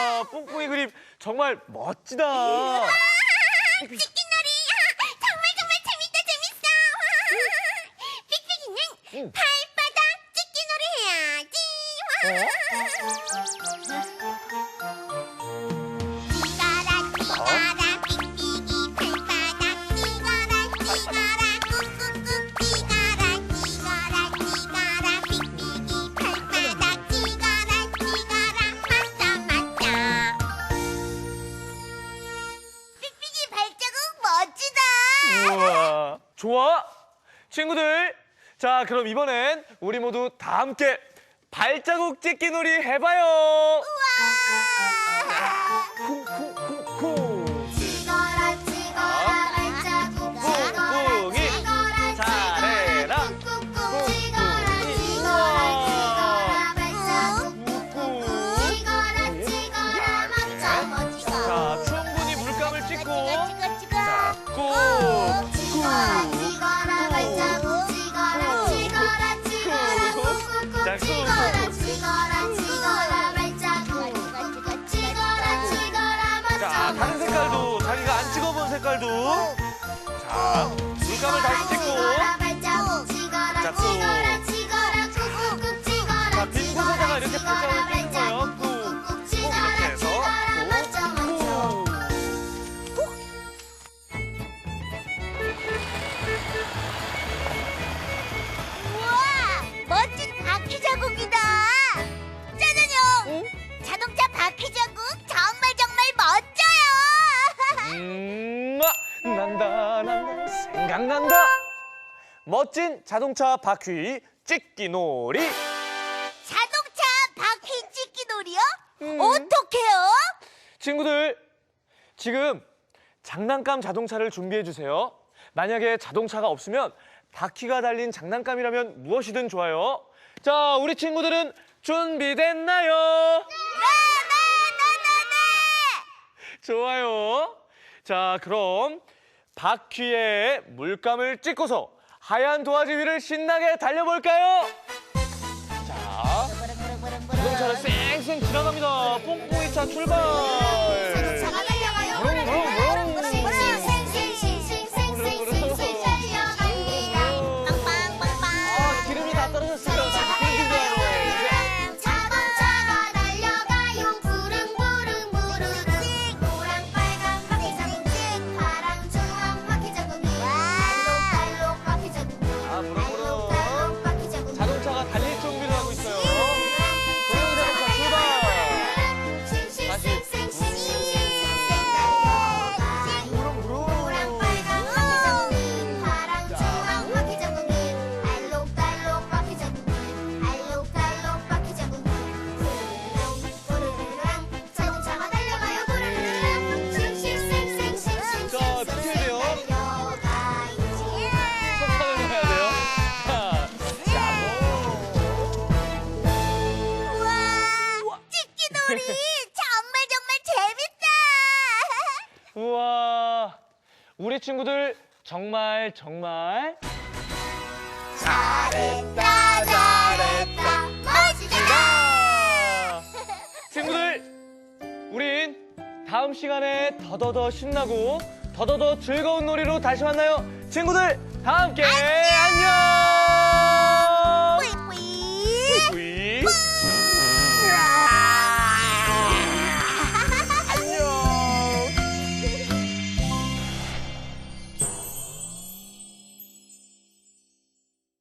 아, 뿡뿡이 그림 정말 멋지다. 치킨놀이. 정말 정말 재밌다 재밌어. 삑삑이는 발바닥 우와, 좋아. 친구들, 자, 그럼 이번엔 우리 모두 다 함께 발자국 찍기 놀이 해봐요. 쿵쿵쿵쿵. 색깔도. 난다, 난다, 생각난다. 멋진 자동차 바퀴 찍기 놀이. 자동차 바퀴 찍기 놀이요? 음. 어떻게요? 친구들, 지금 장난감 자동차를 준비해 주세요. 만약에 자동차가 없으면 바퀴가 달린 장난감이라면 무엇이든 좋아요. 자, 우리 친구들은 준비됐나요? 네 네 네 네 네. 좋아요. 자, 그럼 바퀴에 물감을 찍고서 하얀 도화지 위를 신나게 달려볼까요? 자, 자동차를 쌩쌩 지나갑니다. 뽕뽕이 차 출발. 우와, 우리 친구들 정말 정말 잘했다 잘했다 멋지다 야! 친구들, 우린 다음 시간에 더더더 신나고 더더더 즐거운 놀이로 다시 만나요. 친구들, 다 함께 안녕!